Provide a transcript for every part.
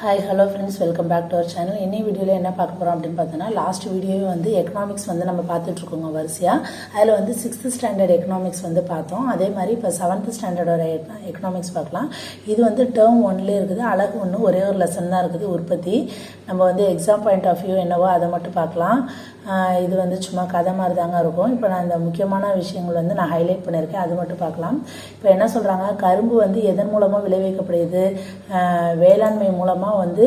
Hi hello friends welcome back to our channel இன்னி வீடியோவில் என்ன பார்க்க போகிறோம் அப்படின்னு பார்த்தோன்னா லாஸ்ட் வீடியோவே வந்து எக்கனாமிக்ஸ் வந்து நம்ம பார்த்துட்ருக்கோங்க வரிசையாக அதில் வந்து சிக்ஸ்த்து ஸ்டாண்டர்ட் எக்கனாமிக்ஸ் வந்து பார்த்தோம். அதே மாதிரி இப்போ செவன்த் ஸ்டாண்டர்டோட எக்கனாமிக்ஸ் பார்க்கலாம். இது வந்து டேர்ம் ஒன்லேயே இருக்குது. அழகு ஒன்று ஒரே ஒரு லெசன் தான் இருக்குது. உற்பத்தி. நம்ம வந்து எக்ஸாம் பாயிண்ட் ஆஃப் வியூ என்னவோ அதை மட்டும் பார்க்கலாம். இது வந்து சும்மா கதை மாதிரி தாங்க இருக்கும். இப்போ நான் இந்த முக்கியமான விஷயங்கள் வந்து நான் ஹைலைட் பண்ணியிருக்கேன். அது மட்டும் பார்க்கலாம். இப்போ என்ன சொல்கிறாங்க கரும்பு வந்து எதன் மூலமாக விளைவிக்கப்படுகிறது? வேளாண்மை மூலமாக வந்து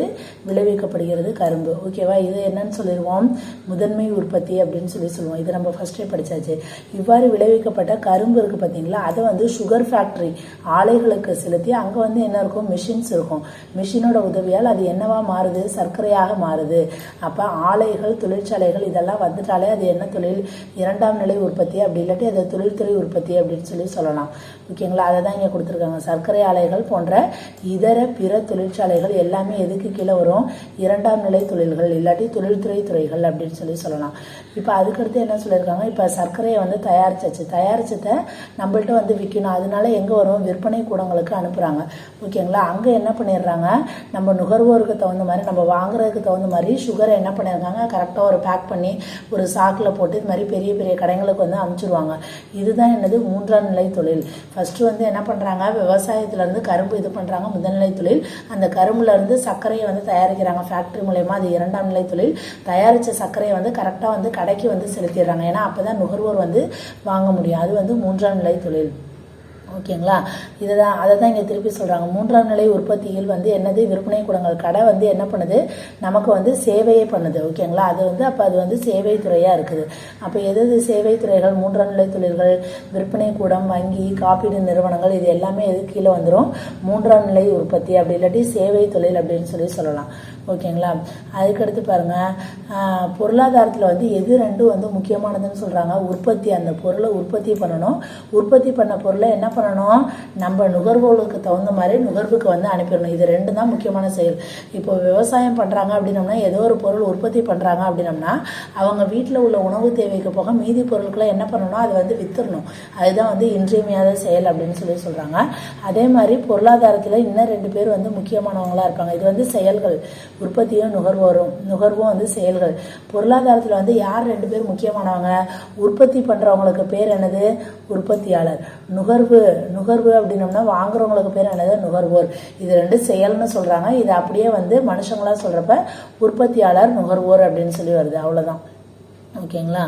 விளைவிக்கப்படுகிறது கரும்பு. ஓகேவா இது என்னன்னு சொல்லிடுவோம். முதன்மை உற்பத்தி அப்படின்னு சொல்லி சொல்லுவோம். இது நம்ம ஃபர்ஸ்டே படிச்சாச்சு. இவ்வாறு விளைவிக்கப்பட்ட கரும்பு இருக்குது பார்த்தீங்களா? அதை வந்து சுகர் ஃபேக்டரி ஆலைகளுக்கு செலுத்தி அங்கே வந்து என்ன இருக்கும்? மிஷின்ஸ் இருக்கும். மிஷினோட உதவியால் அது என்னவா மாறுது? சர்க்கரையாக மாறுது. அப்போ ஆலைகள் தொழிற்சாலைகள் இதெல்லாம் வந்துட்டாலே அது என்ன தொழில்? இரண்டாம் நிலை உற்பத்தி அப்படி இல்லாட்டி அது தொழில்துறை உற்பத்தி அப்படின்னு சொல்லி சொல்லலாம். ஓகேங்களா அதை தான் இங்கே கொடுத்துருக்காங்க. சர்க்கரை ஆலைகள் போன்ற இதர பிற தொழிற்சாலைகள் எல்லாமே எதுக்கு கீழே வரும்? இரண்டாம் நிலை தொழில்கள் இல்லாட்டி தொழில்துறை துறைகள் அப்படின்னு சொல்லி சொல்லலாம். இப்போ அதுக்கடுத்து என்ன சொல்லியிருக்காங்க? இப்போ சர்க்கரையை வந்து தயாரிச்சாச்சு. தயாரிச்சதை நம்மள்ட்ட வந்து விற்கணும் அதனால எங்கே வரும்? விற்பனை கூடங்களுக்கு அனுப்புகிறாங்க ஓகேங்களா? அங்கே என்ன பண்ணிடுறாங்க? நம்ம நுகர்வோருக்கு தகுந்த மாதிரி நம்ம வாங்குறதுக்கு தகுந்த மாதிரி சுகரை என்ன பண்ணியிருக்காங்க? கரெக்டாக ஒரு பேக் பண்ணி ஒரு சாக்கில் போட்டு இது மாதிரி பெரிய பெரிய கடைங்களுக்கு வந்து அனுப்பிச்சிருவாங்க. இதுதான் என்னது? மூன்றாம் நிலை தொழில். ஃபஸ்ட்டு வந்து என்ன பண்ணுறாங்க விவசாயத்துலேருந்து கரும்பு இது பண்ணுறாங்க முதல்நிலை தொழில். அந்த கரும்புலேருந்து சர்க்கரையை வந்து தயார் தயாரிக்கிறாங்க. ஃபேக்ட்ரி மூலயமா அது இரண்டாம் நிலை தொழில். தயாரித்த சர்க்கரையை வந்து கரெக்டாக வந்து கடைக்கு வந்து செலுத்திடுறாங்க. ஏன்னா அப்போ தான் நுகர்வோர் வந்து வாங்க முடியும். அது வந்து மூன்றாம் நிலை தொழில். ஓகேங்களா? இதை தான் அதை தான் இங்கே திருப்பி சொல்கிறாங்க மூன்றாம் நிலை உற்பத்தியில் வந்து என்னது? விற்பனை கூடங்கள். கடை வந்து என்ன பண்ணுது? நமக்கு வந்து சேவையே பண்ணுது. ஓகேங்களா? அது வந்து அப்போ அது வந்து சேவை துறையாக இருக்குது. அப்போ எது எது சேவை துறைகள்? மூன்றாம் நிலை தொழில்கள் விற்பனை கூடம் வங்கி காப்பீடு நிறுவனங்கள் இது எல்லாமே எது கீழே வந்துடும் மூன்றாம் நிலை உற்பத்தி அப்படி இல்லாட்டி சேவை தொழில் அப்படின்னு சொல்லி சொல்லலாம். ஓகேங்களா? அதுக்கடுத்து பாருங்க பொருளாதாரத்தில் வந்து எது ரெண்டும் வந்து முக்கியமானதுன்னு சொல்கிறாங்க உற்பத்தி அந்த பொருளை உற்பத்தி பண்ணணும். உற்பத்தி பண்ண பொருளை என்ன பண்ணணும்? நம்ம நுகர்வோர்களுக்கு தகுந்த மாதிரி நுகர்வுக்கு வந்து அனுப்பிடணும். இது ரெண்டு தான் முக்கியமான செயல். இப்போ விவசாயம் பண்ணுறாங்க அப்படின்னம்னா ஏதோ ஒரு பொருள் உற்பத்தி பண்ணுறாங்க அப்படின்னம்னா அவங்க வீட்டில் உள்ள உணவு தேவைக்கு போக மீதி பொருட்களை என்ன பண்ணணும்? அது வந்து வித்துடணும். அதுதான் வந்து இன்றியமையாத செயல் அப்படின்னு சொல்லி சொல்கிறாங்க அதே மாதிரி பொருளாதாரத்தில் இன்னும் ரெண்டு பேர் வந்து முக்கியமானவங்களாக இருப்பாங்க. இது வந்து செயல்கள். உற்பத்தியும் நுகர்வோரும் நுகர்வும் வந்து செயல்கள். பொருளாதாரத்தில் வந்து யார் ரெண்டு பேர் முக்கியமானவங்க? உற்பத்தி பண்ணுறவங்களுக்கு பேர் என்னது? உற்பத்தியாளர். நுகர்வு. நுகர்வு அப்படின்னம்னா வாங்குறவங்களுக்கு பேர் என்னது? நுகர்வோர். இது ரெண்டு செயல்னு சொல்கிறாங்க இது அப்படியே வந்து மனுஷங்களாக சொல்கிறப்ப உற்பத்தியாளர் நுகர்வோர் அப்படின்னு சொல்லி வருது. அவ்வளோதான் ஓகேங்களா?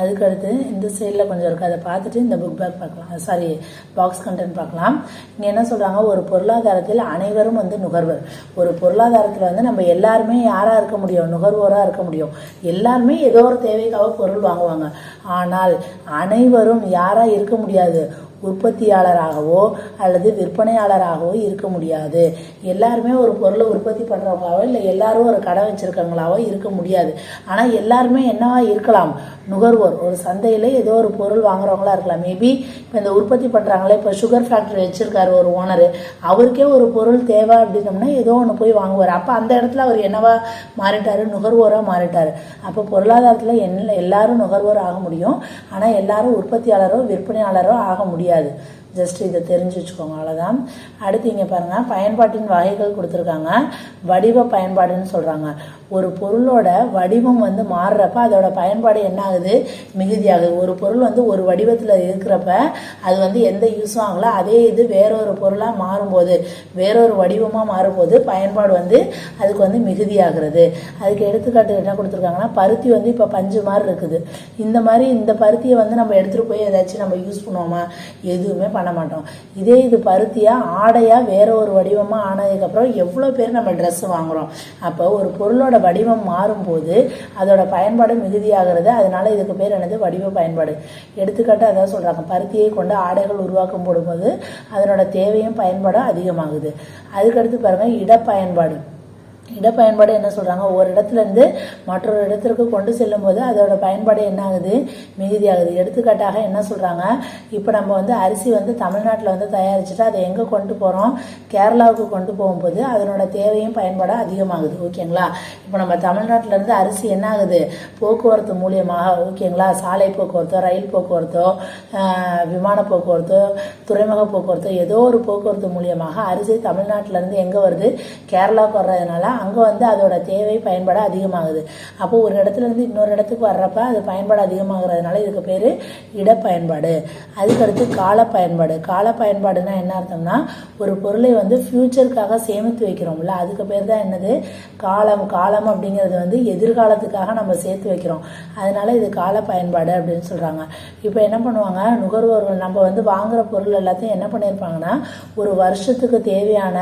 அதுக்கடுத்து இந்த சைடில் கொஞ்சம் இருக்குது அதை பார்த்துட்டு இந்த புக் பேக் பார்க்கலாம். சாரி பாக்ஸ் கண்டென்ட் பார்க்கலாம். இங்கே என்ன சொல்கிறாங்க ஒரு பொருளாதாரத்தில் அனைவரும் வந்து நுகர்வர். ஒரு பொருளாதாரத்தில் வந்து நம்ம எல்லாருமே யாராக இருக்க முடியும்? நுகர்வோராக இருக்க முடியும். எல்லாருமே ஏதோ ஒரு தேவைக்காக பொருள் வாங்குவாங்க. ஆனால் அனைவரும் யாராக இருக்க முடியாது? உற்பத்தியாளராகவோ அல்லது விற்பனையாளராகவோ இருக்க முடியாது. எல்லாருமே ஒரு பொருளை உற்பத்தி பண்ணுறவங்களாவோ இல்லை எல்லாரும் ஒரு கடை வச்சுருக்கவங்களாவோ இருக்க முடியாது. ஆனால் எல்லாருமே என்னவா இருக்கலாம்? நுகர்வோர். ஒரு சந்தையில் ஏதோ ஒரு பொருள் வாங்குறவங்களா இருக்கலாம். மேபி இப்போ இந்த உற்பத்தி பண்ணுறாங்களே இப்போ சுகர் ஃபேக்ட்ரி வச்சிருக்காரு ஒரு ஓனர் அவருக்கே ஒரு பொருள் தேவை அப்படின்னம்னா ஏதோ ஒன்று போய் வாங்குவார். அப்போ அந்த இடத்துல அவர் என்னவா மாறிட்டார்? நுகர்வோராக மாறிட்டார். அப்போ பொருளாதாரத்தில் என்ன எல்லாரும் நுகர்வோர் ஆக முடியும். ஆனால் எல்லாரும் உற்பத்தியாளரோ விற்பனையாளரோ ஆக முடியாது. ஜஸ்ட் இதை தெரிஞ்சு வச்சுக்கோங்க. அவ்வளோதான் அடுத்து இங்கே பாருங்கள் பயன்பாட்டின் வகைகள் கொடுத்துருக்காங்க. வடிவ பயன்பாடுன்னு சொல்கிறாங்க ஒரு பொருளோட வடிவம் வந்து மாறுறப்ப அதோட பயன்பாடு என்ன ஆகுது மிகுதியாகுது. ஒரு பொருள் வந்து ஒரு வடிவத்தில் இருக்கிறப்ப அது வந்து எந்த யூஸும் ஆகல. அதே இது வேறொரு பொருளாக மாறும்போது வேறொரு வடிவமாக மாறும்போது பயன்பாடு வந்து அதுக்கு வந்து மிகுதியாகிறது. அதுக்கு எடுத்துக்காட்டு என்ன கொடுத்துருக்காங்கன்னா பருத்தி வந்து இப்போ பஞ்சு மாதிரி இருக்குது. இந்த மாதிரி இந்த பருத்தியை வந்து நம்ம எடுத்துகிட்டு போய் ஏதாச்சும் நம்ம யூஸ் பண்ணுவோமா? எதுவுமே பண்ண மாட்டோம். இதே இது பருத்தியாக ஆடையாக வேற ஒரு வடிவமாக ஆனதுக்கப்புறம் எவ்வளோ பேர் நம்ம ட்ரெஸ் வாங்குறோம்? அப்போ ஒரு பொருளோட வடிவம் மாறும்போது அதோட பயன்பாடு மிகுதியாகிறது. அதனால இதுக்கு பேர் என்னது? வடிவ பயன்பாடு. எடுத்துக்காட்டு அதான் சொல்கிறாங்க பருத்தியை கொண்டு ஆடைகள் உருவாக்கம் போடும்போது அதனோட தேவையும் பயன்பாடும் அதிகமாகுது. அதுக்கடுத்து பாருங்கள் இடப்பயன்பாடு. இடப்பயன்பாடு என்ன சொல்கிறாங்க ஒரு இடத்துல இருந்து மற்றொரு இடத்திற்கு கொண்டு செல்லும்போது அதோட பயன்பாடு என்ன ஆகுது? மிகுதியாகுது. எடுத்துக்காட்டாக என்ன சொல்கிறாங்க இப்போ நம்ம வந்து அரிசி வந்து தமிழ்நாட்டில் வந்து தயாரிச்சுட்டு அதை எங்கே கொண்டு போகிறோம் கேரளாவுக்கு கொண்டு போகும்போது அதனோட தேவையும் பயன்பாடும் அதிகமாகுது. ஓகேங்களா? இப்போ நம்ம தமிழ்நாட்டிலேருந்து அரிசி என்ன ஆகுது? போக்குவரத்து மூலியமாக ஓகேங்களா? சாலை போக்குவரத்தோ ரயில் போக்குவரத்தோ விமான போக்குவரத்தோ துறைமுக போக்குவரத்தோ ஏதோ ஒரு போக்குவரத்து மூலியமாக அரிசி தமிழ்நாட்டிலேருந்து எங்கே வருது? கேரளாவுக்கு வர்றதுனால அங்கே வந்து அதோட தேவை பயன்பாடு அதிகமாகுது. அப்போ ஒரு இடத்துல இருந்து இன்னொரு இடத்துக்கு வர்றப்ப அது பயன்பாடு அதிகமாகிறதுனால இதுக்கு பேர் இடப்பயன்பாடு. அதுக்கடுத்து கால பயன்பாடு கால பயன்பாடுனா என்ன அர்த்தம்னா ஒரு பொருளை வந்து ஃப்யூச்சருக்காக சேமித்து வைக்கிறோம்ல அதுக்கு பேர் தான் என்னது? காலம். காலம் அப்படிங்கிறது வந்து எதிர்காலத்துக்காக நம்ம சேர்த்து வைக்கிறோம். அதனால இது கால பயன்பாடு அப்படின்னு சொல்கிறாங்க இப்போ என்ன பண்ணுவாங்க? நுகர்வோர்கள் நம்ம வந்து வாங்குகிற பொருள் எல்லாத்தையும் என்ன பண்ணியிருப்பாங்கன்னா ஒரு வருஷத்துக்கு தேவையான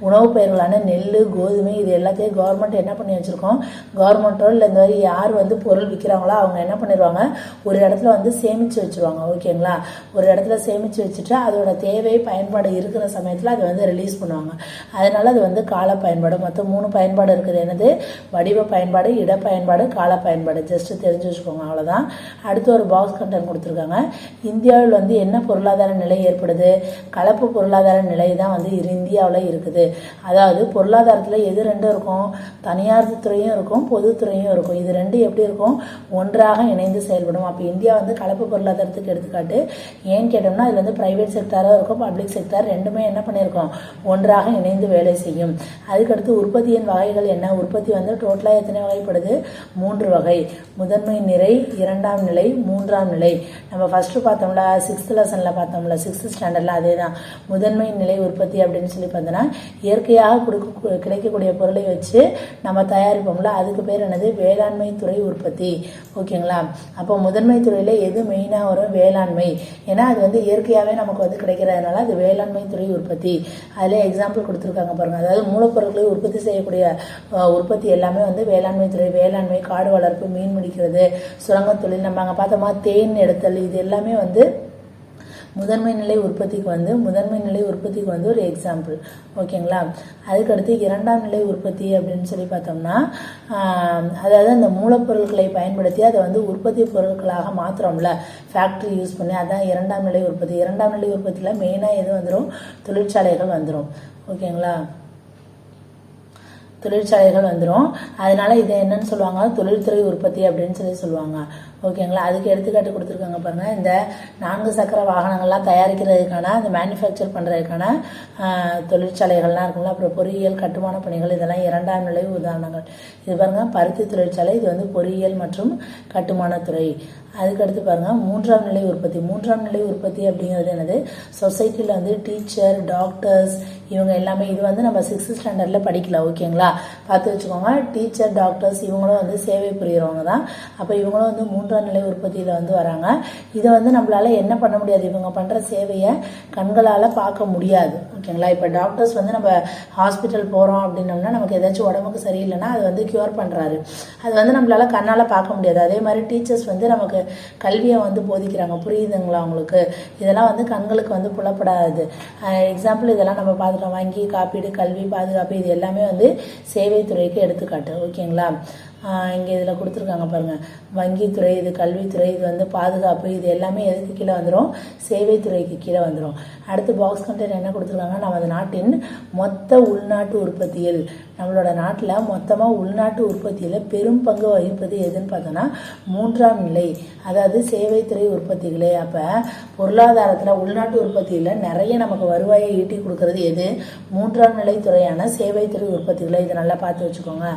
உணவுப் பயிர்களான நெல் கோதுமை இது எல்லாத்தையும் கவர்மெண்ட் என்ன பண்ணி வச்சுருக்கோம்? கவர்மெண்ட்டோ இல்லை இந்த மாதிரி யார் வந்து பொருள் விற்கிறாங்களோ அவங்க என்ன பண்ணிடுவாங்க ஒரு இடத்துல வந்து சேமித்து வச்சிருவாங்க ஓகேங்களா? ஒரு இடத்துல சேமிச்சு வச்சுட்டு அதோட தேவை பயன்பாடு இருக்கிற சமயத்தில் அதை வந்து ரிலீஸ் பண்ணுவாங்க. அதனால் அது வந்து கால பயன்பாடு. மொத்தம் மூணு பயன்பாடு இருக்குது. என்னது? வடிவ பயன்பாடு இட பயன்பாடு கால பயன்பாடு. ஜஸ்ட் தெரிஞ்சு வச்சுக்கோங்க அவ்வளோதான் அடுத்து ஒரு பாக்ஸ் கண்டென்ட் கொடுத்துருக்காங்க. இந்தியாவில் வந்து என்ன பொருளாதார நிலை ஏற்படுது? கலப்பு பொருளாதார நிலை தான் வந்து இரு- இந்தியாவில் இருக்குது. அதாவது பொருளாதாரத்தில் எது ரெண்டும் இருக்கும். தனியார் துறையும் இருக்கும் பொதுத்துறையும் இருக்கும். இது ரெண்டு எப்படி இருக்கும்? ஒன்றாக இணைந்து செயல்படும். அப்போ இந்தியா வந்து கலப்பு பொருளாதாரத்துக்கு எடுத்துக்காட்டு. ஏன்னு கேட்டோம்னா அதில் வந்து ப்ரைவேட் செக்டாரும் இருக்கும் பப்ளிக் செக்டார் ரெண்டுமே என்ன பண்ணியிருக்கோம்? ஒன்றாக இணைந்து வேலை செய்யும். அதுக்கடுத்து உற்பத்தியின் வகைகள் என்ன? உற்பத்தி வந்து டோட்டலாக எத்தனை வகைப்படுது? மூன்று வகை. முதன்மை நிலை இரண்டாம் நிலை மூன்றாம் நிலை. நம்ம ஃபஸ்ட்டு பார்த்தோம்ல சிக்ஸ்த் லெசனில் பார்த்தோம்ல சிக்ஸ்த் ஸ்டாண்டர்டில் அதே தான் முதன்மை நிலை உற்பத்தி அப்படின்னு சொல்லி பார்த்தோன்னா இயற்கையாக கொடுக்க கிடைக்கக்கூடிய பொருள் வச்சு நம்ம தயாரிப்போம்ல அதுக்கு பேர் என்னது? வேளாண்மை துறை உற்பத்தி. ஓகேங்களா? அப்போ முதன்மை துறையில் எது மெயினாக வரும்? வேளாண்மை. ஏன்னா அது வந்து இயற்கையாகவே நமக்கு வந்து கிடைக்கிறதுனால அது வேளாண்மை துறை உற்பத்தி. அதில் எக்ஸாம்பிள் கொடுத்துருக்காங்க பாருங்க. அதாவது மூலப்பொருட்களை உற்பத்தி செய்யக்கூடிய உற்பத்தி எல்லாமே வந்து வேளாண்மை துறை வேளாண்மை காடு வளர்ப்பு மீன் பிடிக்கிறது சுரங்கத் தொழில். நம்ம அங்கே பார்த்தோமா? தேன் எடுத்தல் இது எல்லாமே வந்து முதன்மை நிலை உற்பத்திக்கு வந்து முதன்மை நிலை உற்பத்திக்கு வந்து ஒரு எக்ஸாம்பிள் ஓகேங்களா அதுக்கடுத்து இரண்டாம் நிலை உற்பத்தி அப்படின்னு சொல்லி பார்த்தோம்னா அதாவது அந்த மூலப்பொருட்களை பயன்படுத்தி அதை வந்து உற்பத்தி பொருட்களாக மாற்றுறோம்ல ஃபேக்டரி யூஸ் பண்ணி அதான் இரண்டாம் நிலை உற்பத்தி. இரண்டாம் நிலை உற்பத்தியில் மெயினாக எது வந்துடும் தொழிற்சாலைகள் வந்துடும் ஓகேங்களா தொழிற்சாலைகள் வந்துடும் அதனால இதை என்னன்னு சொல்லுவாங்க? தொழில்துறை உற்பத்தி அப்படின்னு சொல்லி சொல்லுவாங்க. ஓகேங்களா? அதுக்கு எடுத்துக்காட்டு கொடுத்துருக்காங்க பாருங்க. இந்த நான்கு சக்கர வாகனங்கள்லாம் தயாரிக்கிறதுக்கான அந்த மேனுஃபேக்சர் பண்ணுறதுக்கான தொழிற்சாலைகள்லாம் இருக்கும்ல. அப்புறம் பொறியியல் கட்டுமான பணிகள் இதெல்லாம் இரண்டாம் நிலை உதாரணங்கள். இது பாருங்க பருத்தி தொழிற்சாலை இது வந்து பொறியியல் மற்றும் கட்டுமானத்துறை. அதுக்கடுத்து பாருங்கள் மூன்றாம் நிலை உற்பத்தி. மூன்றாம் நிலை உற்பத்தி அப்படிங்கிறது என்னது? சொசைட்டியில் வந்து டீச்சர் டாக்டர்ஸ் இவங்க எல்லாமே இது வந்து நம்ம சிக்ஸ்த் ஸ்டாண்டர்டில் படிக்கலாம் ஓகேங்களா பார்த்து வச்சுக்கோங்க டீச்சர் டாக்டர்ஸ் இவங்களும் வந்து சேவை புரியுறவங்க தான். அப்போ இவங்களும் வந்து மூன்றாம் நிலை உற்பத்தியில் வந்து வராங்க. இதை வந்து நம்மளால் என்ன பண்ண முடியாது? இவங்க பண்ணுற சேவையை கண்களால் பார்க்க முடியாது. ஓகேங்களா? இப்போ டாக்டர்ஸ் வந்து நம்ம ஹாஸ்பிட்டல் போகிறோம் அப்படின்னோம்னா நமக்கு ஏதாச்சும் உடம்புக்கு சரியில்லைன்னா அது வந்து க்யூர் பண்ணுறாரு அது வந்து நம்மளால் கண்ணால் பார்க்க முடியாது. அதே மாதிரி டீச்சர்ஸ் வந்து நமக்கு கல்வியை வந்து போதிக்கிறாங்க. புரியுதுங்களா அவங்களுக்கு இதெல்லாம் வந்து கண்களுக்கு வந்து புலப்படாது. எக்ஸாம்பிள் இதெல்லாம் நம்ம பார்த்துட்டோம். வங்கி காப்பீடு கல்வி பாதுகாப்பு இது எல்லாமே வந்து சேவைத்துறைக்கு எடுத்துக்காட்டு. ஓகேங்களா? இங்கே இதில் கொடுத்துருக்காங்க பாருங்கள் வங்கித்துறை இது கல்வித்துறை இது வந்து பாதுகாப்பு இது எல்லாமே எதுக்கு கீழே வந்துடும் சேவைத்துறைக்கு கீழே வந்துடும் அடுத்து பாக்ஸ் கண்டென்ட் என்ன கொடுத்துருக்காங்க நமது நாட்டின் மொத்த உள்நாட்டு உற்பத்தியில் நம்மளோட நாட்டில் மொத்தமாக உள்நாட்டு உற்பத்தியில் பெரும் பங்கு வகிப்பது எதுன்னு பார்த்தோன்னா மூன்றாம் நிலை அதாவது சேவைத்துறை உற்பத்திகளே. அப்போ பொருளாதாரத்தில் உள்நாட்டு உற்பத்தியில் நிறைய நமக்கு வருவாயை ஈட்டி கொடுக்கறது எது? மூன்றாம் நிலை துறையான சேவைத்துறை உற்பத்திகளை இதை நல்லா பார்த்து வச்சுக்கோங்க.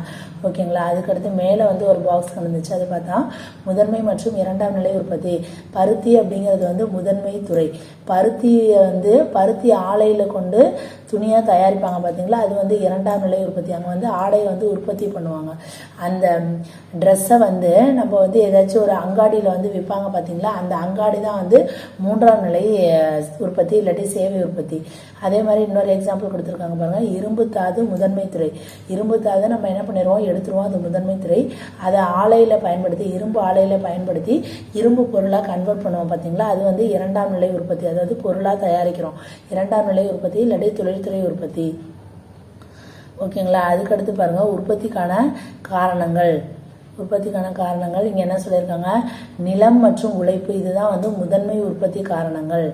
ஓகேங்களா? அதுக்கடுத்து மேலே வந்து ஒரு பாக்ஸ் இருந்துச்சு அது பார்த்தா முதன்மை மற்றும் இரண்டாம் நிலை உற்பத்தி. பருத்தி அப்படிங்கிறது வந்து முதன்மை துறை. பருத்தியை வந்து பருத்தி ஆலையில் கொண்டு துணியாக தயாரிப்பாங்க பார்த்தீங்களா அது வந்து இரண்டாம் நிலை உற்பத்தி. அங்கே வந்து ஆடையை வந்து உற்பத்தி பண்ணுவாங்க. அந்த ட்ரெஸ்ஸை வந்து நம்ம வந்து ஏதாச்சும் ஒரு அங்காடியில் வந்து விற்பாங்க பார்த்தீங்களா அந்த அங்காடி தான் வந்து மூன்றாம் நிலை உற்பத்தி இல்லாட்டி சேவை உற்பத்தி. அதே மாதிரி இன்னொரு எக்ஸாம்பிள் கொடுத்துருக்காங்க பாருங்க. இரும்பு தாது முதன்மை துறை. இரும்பு தாது நம்ம என்ன பண்ணிடுவோம்? எடுத்துருவோம் அது முதன்மை துறை. அதை ஆலையில் பயன்படுத்தி இரும்பு ஆலையில் பயன்படுத்தி இரும்பு பொருளாக கன்வெர்ட் பண்ணுவோம் பார்த்தீங்களா அது வந்து இரண்டாம் நிலை உற்பத்தி. அதாவது பொருளாக தயாரிக்கிறோம். இரண்டாம் நிலை உற்பத்தி இல்லாட்டி தொழில்துறை உற்பத்தி. ஓகேங்களா? அதுக்கடுத்து பாருங்கள் உற்பத்திக்கான காரணங்கள். உற்பத்திக்கான காரணங்கள் இங்கே என்ன சொல்லியிருக்காங்க? நிலம் மற்றும் உழைப்பு இதுதான் வந்து முதன்மை உற்பத்தி காரணங்கள்.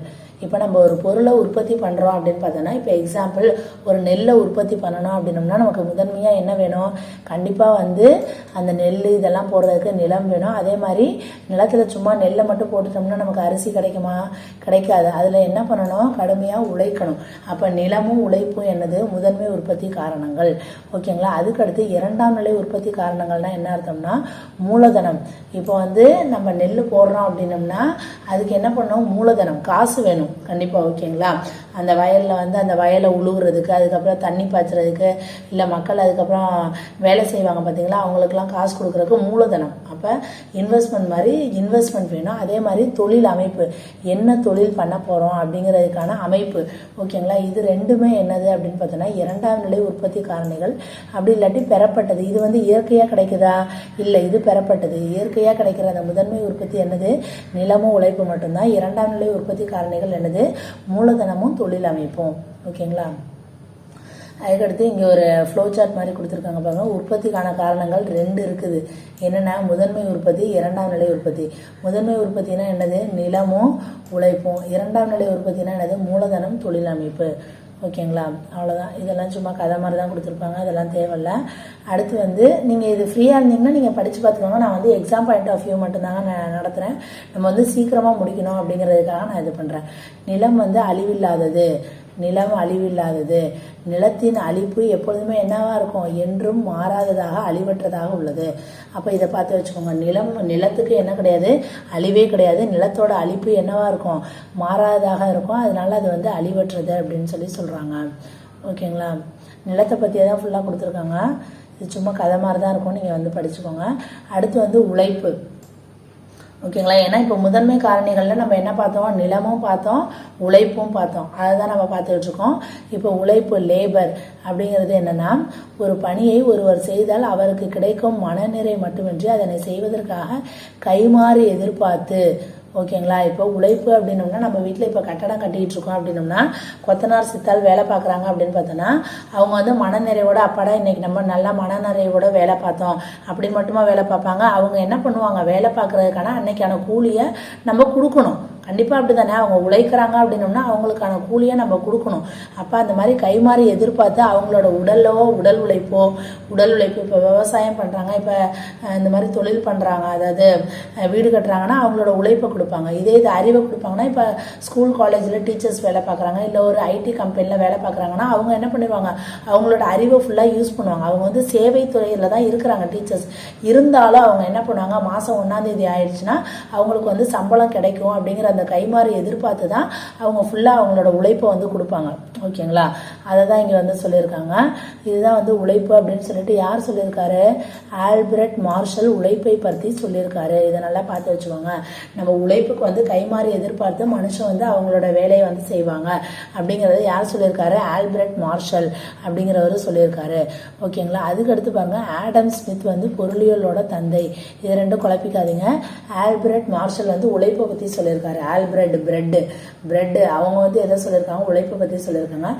இப்போ நம்ம ஒரு பொருளை உற்பத்தி பண்ணுறோம் அப்படின்னு பார்த்தோன்னா இப்போ எக்ஸாம்பிள் ஒரு நெல்லை உற்பத்தி பண்ணணும் அப்படின்னம்னா நமக்கு முதன்மையாக என்ன வேணும்? கண்டிப்பாக வந்து அந்த நெல் இதெல்லாம் போடுறதுக்கு நிலம் வேணும். அதே மாதிரி நிலத்தில் சும்மா நெல்லை மட்டும் போட்டுட்டோம்னா நமக்கு அரிசி கிடைக்குமா? கிடைக்காது. அதில் என்ன பண்ணணும்? கடுமையாக உழைக்கணும். அப்போ நிலமும் உழைப்பும் என்னது? முதன்மை உற்பத்தி காரணங்கள். ஓகேங்களா? அதுக்கடுத்து இரண்டாம் நிலை உற்பத்தி காரணங்கள்னா என்ன அர்த்தம்னா மூலதனம். இப்போ வந்து நம்ம நெல் போடுறோம் அப்படின்னம்னா அதுக்கு என்ன பண்ணணும்? மூலதனம். காசு வேணும். கண்டிப்பாக ஓகேங்களா? அந்த வயலில் வந்து அந்த வயலை உழுவுறதுக்கு அதுக்கப்புறம் தண்ணி பாய்ச்சறதுக்கு இல்லை மக்கள் அதுக்கப்புறம் வேலை செய்வாங்க பார்த்தீங்களா அவங்களுக்குலாம் காசு கொடுக்குறதுக்கு மூலதனம். அப்போ இன்வெஸ்ட்மெண்ட் மாதிரி இன்வெஸ்ட்மெண்ட் வேணும். அதே மாதிரி தொழில் அமைப்பு. என்ன தொழில் பண்ண போகிறோம் அப்படிங்கிறதுக்கான அமைப்பு. ஓகேங்களா? இது ரெண்டுமே என்னது அப்படின்னு பார்த்தோன்னா இரண்டாம் நிலை உற்பத்தி காரணிகள். அப்படி இல்லாட்டி பெறப்பட்டது. இது வந்து இயற்கையாக கிடைக்குதா? இல்லை இது பெறப்பட்டது. இயற்கையாக கிடைக்கிற அந்த முதன்மை உற்பத்தி என்னது? நிலமும் உழைப்பு மட்டும்தான். இரண்டாம் நிலை உற்பத்தி காரணிகள் என்னது? மூலதனமும் தொழில் அமைப்பும். ஓகேங்களா? அதுக்கடுத்து இங்கே ஒரு ஃப்ளோ சார்ட் மாதிரி கொடுத்துருக்காங்க பாருங்கள் உற்பத்திக்கான காரணங்கள் ரெண்டு இருக்குது. என்னென்னா முதன்மை உற்பத்தி இரண்டாம் நிலை உற்பத்தி. முதன்மை உற்பத்தினா என்னது? நிலமும் உழைப்பும். இரண்டாம் நிலை உற்பத்தினா என்னது? மூலதனம் தொழில் அமைப்பு ஓகேங்களா? அவ்வளோதான் இதெல்லாம் சும்மா கதை மாதிரி தான் கொடுத்துருப்பாங்க. அதெல்லாம் தேவையில்ல. அடுத்து வந்து நீங்கள் இது ஃப்ரீயாக இருந்தீங்கன்னா நீங்கள் படித்து பார்த்துக்கோங்க. நான் வந்து எக்ஸாம் பாயிண்ட் ஆஃப் வியூ மட்டும்தாங்க நான் நடத்துகிறேன் நம்ம வந்து சீக்கிரமாக முடிக்கணும் அப்படிங்கிறதுக்காக நான் இது பண்ணுறேன் நிலம் வந்து அழிவில்லாதது. நிலம் அழிவில்லாதது. நிலத்தின் அழிப்பு எப்பொழுதுமே என்னவா இருக்கும்? என்றும் மாறாததாக அழிவற்றதாக உள்ளது. அப்போ இதை பார்த்து வச்சுக்கோங்க. நிலம் நிலத்துக்கு என்ன கிடையாது? அழிவே கிடையாது. நிலத்தோட அழிப்பு என்னவா இருக்கும்? மாறாததாக இருக்கும். அதனால அது வந்து அழிவற்றது அப்படின்னு சொல்லி சொல்கிறாங்க ஓகேங்களா? நிலத்தை பற்றியே தான் ஃபுல்லாக கொடுத்துருக்காங்க. இது சும்மா கதை மாதிரி தான் இருக்கும். நீங்கள் வந்து படிச்சுக்கோங்க. அடுத்து வந்து உழைப்பு. ஓகேங்களா? ஏன்னா இப்போ முதன்மை காரணிகளில் நம்ம என்ன பார்த்தோம்? நிலமும் பார்த்தோம் உழைப்பும் பார்த்தோம். அதை தான் நம்ம பார்த்துட்டு இருக்கோம். இப்போ உழைப்பு லேபர் அப்படிங்கிறது என்னன்னா ஒரு பணியை ஒருவர் செய்தால் அவருக்கு கிடைக்கும் மனநிறை மட்டுமின்றி அதனை செய்வதற்காக கைமாறி எதிர்பார்த்து ஓகேங்களா? இப்போ உழைப்பு அப்படின்னோம்னா நம்ம வீட்டில் இப்போ கட்டடம் கட்டிக்கிட்டு இருக்கோம் அப்படின்னோம்னா கொத்தனார் சித்தால் வேலை பார்க்குறாங்க அப்படின்னு பார்த்தோன்னா அவங்க வந்து மனநிறைவோட அப்பாடா இன்னைக்கு நம்ம நல்லா மனநிறைவோட வேலை பார்த்தோம். அப்படி மட்டுமா வேலை பார்ப்பாங்க. அவங்க என்ன பண்ணுவாங்க? வேலை பார்க்கறதுக்கான அன்னைக்கான கூலியை நம்ம கொடுக்கணும். கண்டிப்பாக அப்படி தானே அவங்க உழைக்கிறாங்க அப்படின்னோம்னா அவங்களுக்கான கூலியை நம்ம கொடுக்கணும். அப்போ அந்த மாதிரி கைமாறி எதிர்பார்த்து அவங்களோட உடலோ உடல் உழைப்போ உடல் உழைப்பு இப்போ விவசாயம் பண்ணுறாங்க இப்போ இந்த மாதிரி தொழில் பண்ணுறாங்க அதாவது வீடு கட்டுறாங்கன்னா அவங்களோட உழைப்பை கொடுப்பாங்க. இதே இது அறிவை கொடுப்பாங்கன்னா இப்போ ஸ்கூல் காலேஜில் டீச்சர்ஸ் வேலை பார்க்குறாங்க இல்லை ஒரு ஐடி கம்பெனியில் வேலை பார்க்குறாங்கன்னா அவங்க என்ன பண்ணிடுவாங்க அவங்களோட அறிவை ஃபுல்லாக யூஸ் பண்ணுவாங்க. அவங்க வந்து சேவை துறையில் தான் இருக்கிறாங்க டீச்சர்ஸ் இருந்தாலும் அவங்க என்ன பண்ணுவாங்க? மாதம் ஒன்றாந்தேதி ஆயிடுச்சுன்னா அவங்களுக்கு வந்து சம்பளம் கிடைக்கும் அப்படிங்கிற அந்த கைமாறி எதிர்பார்த்து தான் அவங்க ஃபுல்லாக அவங்களோட உழைப்பை வந்து கொடுப்பாங்க. ஓகேங்களா? அதை தான் இங்கே வந்து சொல்லியிருக்காங்க. இதுதான் வந்து உழைப்பு அப்படின்னு சொல்லிட்டு யார் சொல்லியிருக்காரு? ஆல்பர்ட் மார்ஷல் உழைப்பை பற்றி சொல்லியிருக்காரு. இதை நல்லா பார்த்து வச்சுக்கோங்க. நம்ம உழைப்புக்கு வந்து கைமாறி எதிர்பார்த்து மனுஷன் வந்து அவங்களோட வேலையை வந்து செய்வாங்க. அப்படிங்கிறத யார் சொல்லியிருக்காரு? ஆல்பர்ட் மார்ஷல் அப்படிங்கிறவரும் சொல்லியிருக்காரு. ஓகேங்களா? அதுக்கடுத்து பாருங்க. ஆடம் ஸ்மித் வந்து பொருளியலோட தந்தை. இது ரெண்டும் குழப்பிக்காதீங்க. ஆல்பர்ட் மார்ஷல் வந்து உழைப்பை பற்றி சொல்லியிருக்காரு. ஆல் பிரெட் பிரெட் அவங்க வந்து எதை சொல்லியிருக்காங்க? உழைப்பை பற்றி சொல்லியிருக்காங்க.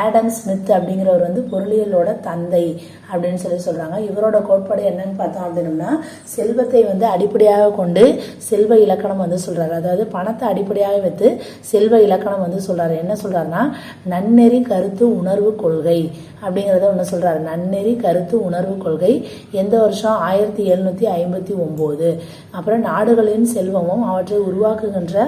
ஆடம் ஸ்மித் அப்படிங்கிறவர் வந்து பொருளியலோட தந்தை அப்படின்னு சொல்லி சொல்கிறாங்க இவரோட கோட்பாடு என்னன்னு பார்த்தோம் அப்படின்னம்னா செல்வத்தை வந்து அடிப்படையாக கொண்டு செல்வ இலக்கணம் வந்து சொல்கிறாரு அதாவது பணத்தை அடிப்படையாக வைத்து செல்வ இலக்கணம் வந்து சொல்கிறாரு என்ன சொல்கிறாருன்னா நன்னெறி கருத்து உணர்வு கொள்கை அப்படிங்கிறத ஒன்று சொல்கிறாரு நன்னெறி கருத்து உணர்வு கொள்கை எந்த வருஷம்? ஆயிரத்தி எழுநூற்றி ஐம்பத்தி ஒம்பது. அப்புறம் நாடுகளின் செல்வமும் அவற்றை உருவாக்குகின்ற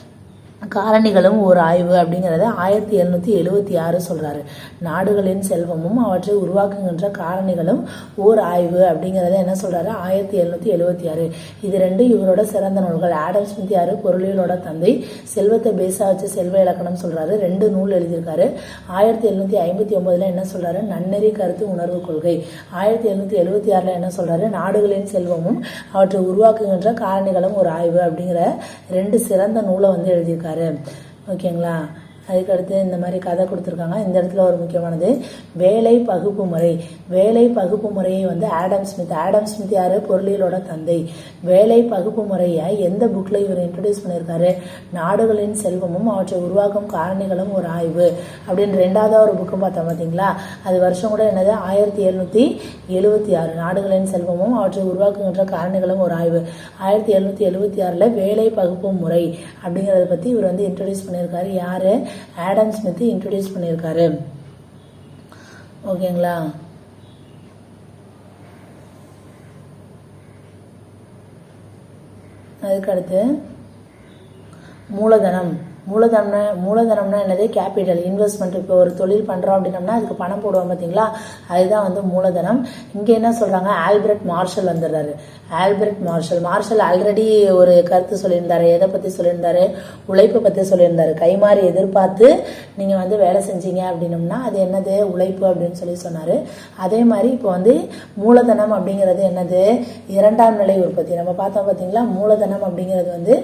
காரணிகளும் ஓர் ஆய்வு அப்படிங்கிறத ஆயிரத்தி எழுநூத்தி எழுவத்தி ஆறு சொல்றாரு. நாடுகளின் செல்வமும் அவற்றை உருவாக்குகின்ற காரணிகளும் ஓர் ஆய்வு அப்படிங்கிறத என்ன சொல்றாரு? ஆயிரத்தி எழுநூத்தி எழுவத்தி ஆறு. இது ரெண்டு இவரோட சிறந்த நூல்கள். ஆடம் ஸ்மித் யாரு? பொருளியலோட தந்தை. செல்வத்தை பேசா வச்சு செல்வ இலக்கணம் சொல்றாரு. ரெண்டு நூல் எழுதியிருக்காரு. ஆயிரத்தி எழுநூத்தி ஐம்பத்தி ஒன்பதுல என்ன சொல்றாரு? நன்னெறி கருத்து உணர்வு கொள்கை. ஆயிரத்தி எழுநூத்தி எழுவத்தி ஆறுல என்ன சொல்றாரு? நாடுகளின் செல்வமும் அவற்றை உருவாக்குகின்ற காரணிகளும் ஒரு ஆய்வு அப்படிங்கிற ரெண்டு சிறந்த நூலை வந்து எழுதியிருக்காரு. ஓகேங்களா? அதுக்கடுத்து இந்த மாதிரி கதை கொடுத்துருக்காங்க. இந்த இடத்துல ஒரு முக்கியமானது வேலை பகுப்பு முறை. வேலை பகுப்பு முறையை வந்து ஆடம் ஸ்மித். ஆடம் ஸ்மித் யார்? பொருளியலோட தந்தை. வேலை பகுப்பு முறையை எந்த புக்கில் இவர் இன்ட்ரடியூஸ் பண்ணியிருக்காரு? நாடுகளின் செல்வமும் அவற்றை உருவாக்கும் காரணிகளும் ஒரு ஆய்வு அப்படின்னு ரெண்டாவதாக ஒரு புக்கு பார்த்தோம் பார்த்தீங்களா அது வருஷம் கூட என்னது? ஆயிரத்தி எழுநூற்றி எழுபத்தி ஆறு. நாடுகளின் செல்வமும் அவற்றை உருவாக்குகின்ற காரணிகளும் ஒரு ஆய்வு. ஆயிரத்தி எழுநூற்றி எழுபத்தி ஆறில் வேலை பகுப்பு முறை அப்படிங்கிறத பற்றி இவர் வந்து இன்ட்ரடியூஸ் பண்ணியிருக்காரு. யார்? ஆடம் ஸ்மித் இன்ட்ரடியூஸ் பண்ணியிருக்காரு. ஓகேங்களா? அதுக்கடுத்து மூலதனம். மூலதனம்னா மூலதனம்னா என்னது? கேபிட்டல் இன்வெஸ்ட்மெண்ட் இப்போ ஒரு தொழில் பண்ணுறோம் அப்படின்னம்னா அதுக்கு பணம் போடுவோம் பார்த்தீங்களா அதுதான் வந்து மூலதனம். இங்கே என்ன சொல்கிறாங்க ஆல்பர்ட் மார்ஷல் வந்துடுறாரு. ஆல்பர்ட் மார்ஷல் மார்ஷல் ஆல்ரெடி ஒரு கருத்து சொல்லியிருந்தாரு. எதை பற்றி சொல்லியிருந்தாரு? உழைப்பை பற்றி சொல்லியிருந்தாரு. கைமாறி எதிர்பார்த்து நீங்கள் வந்து வேலை செஞ்சீங்க அப்படின்னம்னா அது என்னது? உழைப்பு அப்படின்னு சொல்லி சொன்னார். அதே மாதிரி இப்போ வந்து மூலதனம் அப்படிங்கிறது என்னது? இரண்டாம் நிலை உற்பத்தி. நம்ம பார்த்தோம் பார்த்தீங்களா மூலதனம் அப்படிங்கிறது வந்து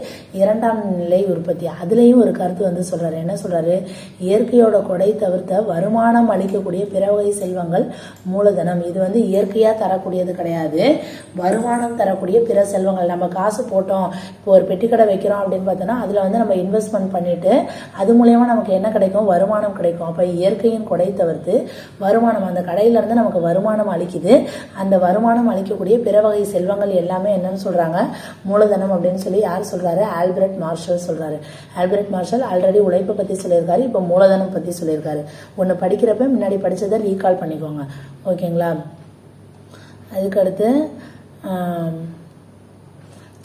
இரண்டாம் நிலை உற்பத்தி. அதுலேயும் ஒரு கருத்து வந்து சொல்றாரு. என்ன சொல்றாரு? இயற்கையோட கொடை தவிர்த்த வருமானம் அளிக்கக்கூடிய பிற வகை செல்வங்கள் மூலதனம். இது வந்து இயற்கையா தரக்கூடியது கிடையாது. வருமானம் தரக்கூடிய பிற செல்வங்கள். நம்ம காசு போட்டோம். இப்போ ஒரு பெட்டிக்கடை வைக்கிறோம் அப்படின்னு பார்த்தோன்னா அதுல வந்து நம்ம இன்வெஸ்ட்மெண்ட் பண்ணிட்டு அது மூலயமா நமக்கு என்ன கிடைக்கும்? வருமானம் கிடைக்கும். அப்ப இயற்கையின் கொடை தவிர்த்து வருமானம். அந்த கடையில இருந்து நமக்கு வருமானம் அளிக்குது. அந்த வருமானம் அளிக்கக்கூடிய பிற வகை செல்வங்கள் எல்லாமே என்னன்னு சொல்றாங்க? மூலதனம் அப்படின்னு சொல்லி யார் சொல்றாரு? ஆல்பர்ட் மார்ஷல் சொல்றாரு. ஆல்பர்ட் மார்ஷல் ஆல்ரெடி உழைப்பை பற்றி சொல்லியிருக்காரு இப்போ மூலதனம் பற்றி சொல்லியிருக்காரு. ஒன்று படிக்கிறப்ப முன்னாடி படித்ததை ரீகால் பண்ணிக்கோங்க. ஓகேங்களா அதுக்கடுத்து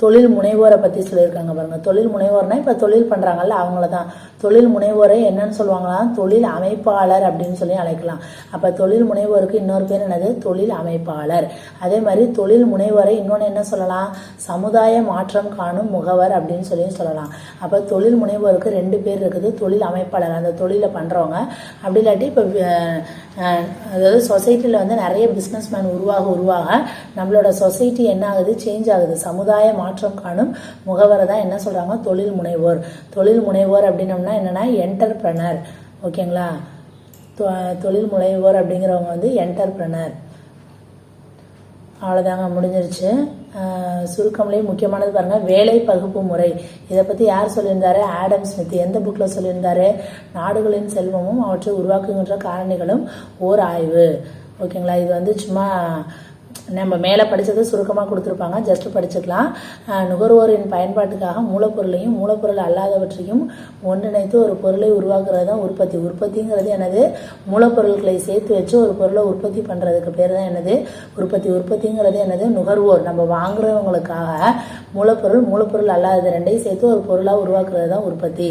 தொழில் முனைவோரை பற்றி சொல்லியிருக்காங்க பாருங்கள் தொழில் முனைவோர்னா இப்போ தொழில் பண்ணுறாங்கல்ல அவங்கள தான் தொழில் முனைவோரை என்னன்னு சொல்லுவாங்களா? தொழில் அமைப்பாளர் அப்படின்னு சொல்லி அழைக்கலாம். அப்போ தொழில் முனைவோருக்கு இன்னொரு பேர் என்னது? தொழில் அமைப்பாளர். அதே மாதிரி தொழில் முனைவோரை இன்னொன்று என்ன சொல்லலாம்? சமுதாய மாற்றம் காணும் முகவர் அப்படின்னு சொல்லி சொல்லலாம். அப்போ தொழில் முனைவோருக்கு ரெண்டு பேர் இருக்குது. தொழில் அமைப்பாளர். அந்த தொழிலை பண்ணுறவங்க அப்படி இல்லாட்டி இப்போ அதாவது சொசைட்டியில் வந்து நிறைய பிஸ்னஸ் மேன் உருவாக உருவாக நம்மளோட சொசைட்டி என்ன ஆகுது சேஞ்ச் ஆகுது. சமுதாய மாற்றம் காணும் முகவரை தான் என்ன சொல்கிறாங்க தொழில் முனைவோர். தொழில் முனைவோர் அப்படின்னம்னா என்னன்னா என்டர்பிரனர் ஓகேங்களா? தொ- தொழில் முனைவோர் அப்படிங்கிறவங்க வந்து என்டர்பிரனர் அவ்வளோதாங்க முடிஞ்சிருச்சு. சுருக்கம்லேயே முக்கியமானது பாருங்க வேலை பகுப்பு முறை. இதை பற்றி யார் சொல்லியிருந்தாரு? Adam Smith. எந்த புக்கில் சொல்லியிருந்தாரு? நாடுகளின் செல்வமும் அவற்றை உருவாக்குகின்ற காரணிகளும் ஓர் ஆய்வு. ஓகேங்களா? இது வந்து சும்மா நம்ம மேலே படித்ததை சுருக்கமாக கொடுத்துருப்பாங்க. ஜஸ்ட் படிச்சுக்கலாம். நுகர்வோரின் பயன்பாட்டுக்காக மூலப்பொருளையும் மூலப்பொருள் அல்லாதவற்றையும் ஒன்றிணைத்து ஒரு பொருளை உருவாக்குறது தான் உற்பத்தி. உற்பத்திங்கிறது என்னது? மூலப்பொருட்களை சேர்த்து வச்சு ஒரு பொருளை உற்பத்தி பண்ணுறதுக்கு பேர் தான் என்னது? உற்பத்தி. உற்பத்திங்கிறது என்னது? நுகர்வோர். நம்ம வாங்குறவங்களுக்காக மூலப்பொருள் மூலப்பொருள் அல்லாதது ரெண்டையும் சேர்த்து ஒரு பொருளாக உருவாக்குறது தான் உற்பத்தி.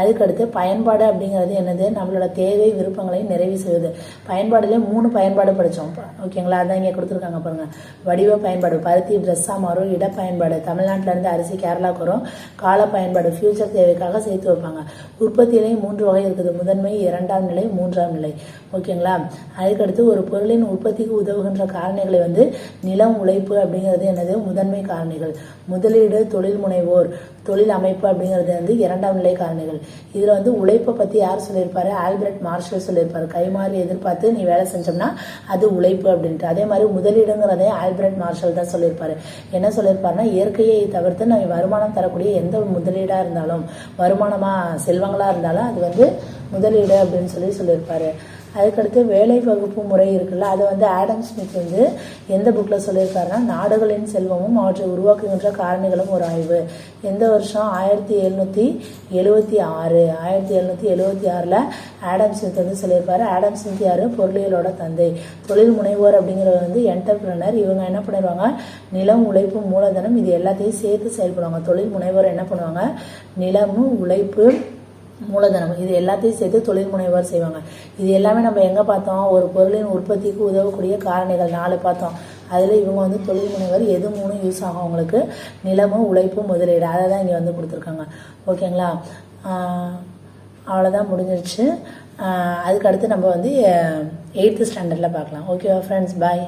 அதுக்கடுத்து பயன்பாடு அப்படிங்கிறது என்னது? நம்மளோட தேவை விருப்பங்களை நிறைவு செய்வது பயன்பாடுலேயே மூணு பயன்பாடு படித்தோம் ஓகேங்களா? அதான் இங்கே கொடுத்துருக்காங்க பாருங்கள் வடிவ பயன்பாடு பருத்தி ட்ரெஸ்ஸாக மாறும். இட பயன்பாடு தமிழ்நாட்டிலேருந்து அரிசி கேரளாவுக்கு வரும். கால பயன்பாடு ஃபியூச்சர் தேவைக்காக சேர்த்து வைப்பாங்க. உற்பத்தியிலையும் மூன்று வகை இருக்குது. முதன்மை இரண்டாம் நிலை மூன்றாம் நிலை. ஓகேங்களா? அதுக்கடுத்து ஒரு பொருளின் உற்பத்திக்கு உதவுகின்ற காரணிகளை வந்து நிலம் உழைப்பு அப்படிங்கிறது என்னது? முதன்மை காரணிகள். முதலீடு தொழில் முனைவோர் தொழில் அமைப்பு அப்படிங்கிறது வந்து இரண்டாம் நிலை காரணிகள். இதில் வந்து உழைப்பை பற்றி யார் சொல்லியிருப்பாரு? ஆல்பர்ட் மார்ஷல் சொல்லியிருப்பாரு. கைமாறி எதிர்பார்த்து நீ வேலை செஞ்சோம்னா அது உழைப்பு அப்படின்ட்டு. அதே மாதிரி முதலீடுங்கிறதே ஆல்பர்ட் மார்ஷல் தான் சொல்லியிருப்பாரு. என்ன சொல்லியிருப்பாருன்னா இயற்கையை தவிர்த்து நம்ம வருமானம் தரக்கூடிய எந்த முதலீடாக இருந்தாலும் வருமானமாக செல்வங்களாக இருந்தாலும் அது வந்து முதலீடு அப்படின்னு சொல்லி சொல்லியிருப்பாரு. அதுக்கடுத்து வேலை வகுப்பு முறை இருக்குல்ல அதை வந்து ஆடம் ஸ்மித் வந்து எந்த புக்கில் சொல்லியிருக்காருன்னா நாடுகளின் செல்வமும் அவற்றை உருவாக்குகின்ற காரணிகளும் ஒரு ஆய்வு. எந்த வருஷம் ஆயிரத்தி எழுநூற்றி எழுவத்தி ஆறு ஆயிரத்தி எழுநூற்றி எழுவத்தி ஆறில் ஆடம் ஸ்மித் வந்து சொல்லியிருப்பாரு. ஆடம் ஸ்மித் யார்? பொருளியலோட தந்தை. தொழில் முனைவோர் அப்படிங்கிறவர் வந்து என்டர்பிரனர் இவங்க என்ன பண்ணிடுவாங்க நிலம் உழைப்பு மூலதனம் இது எல்லாத்தையும் சேர்த்து செயல்படுவாங்க. தொழில் முனைவோர் என்ன பண்ணுவாங்க? நிலமும் உழைப்பு மூலதனம். இது எல்லாத்தையும் சேர்த்து தொழில் முனைவர் செய்வாங்க. இது எல்லாமே நம்ம எங்கே பார்த்தோம்? ஒரு பொருளின் உற்பத்திக்கு உதவக்கூடிய காரணிகள் நாலு பார்த்தோம். அதில் இவங்க வந்து தொழில் முனைவர் எது மூணும் யூஸ் ஆகும் அவங்களுக்கு? நிலமும் உழைப்பும் முதலீடு. அதை தான் இங்கே வந்து கொடுத்துருக்காங்க. ஓகேங்களா? அவ்வளோதான் முடிஞ்சிருச்சு. அதுக்கடுத்து அதுக்கு அடுத்து நம்ம வந்து எயித்து ஸ்டாண்டர்டில் பார்க்கலாம். ஓகேவா ஃப்ரெண்ட்ஸ் பாய்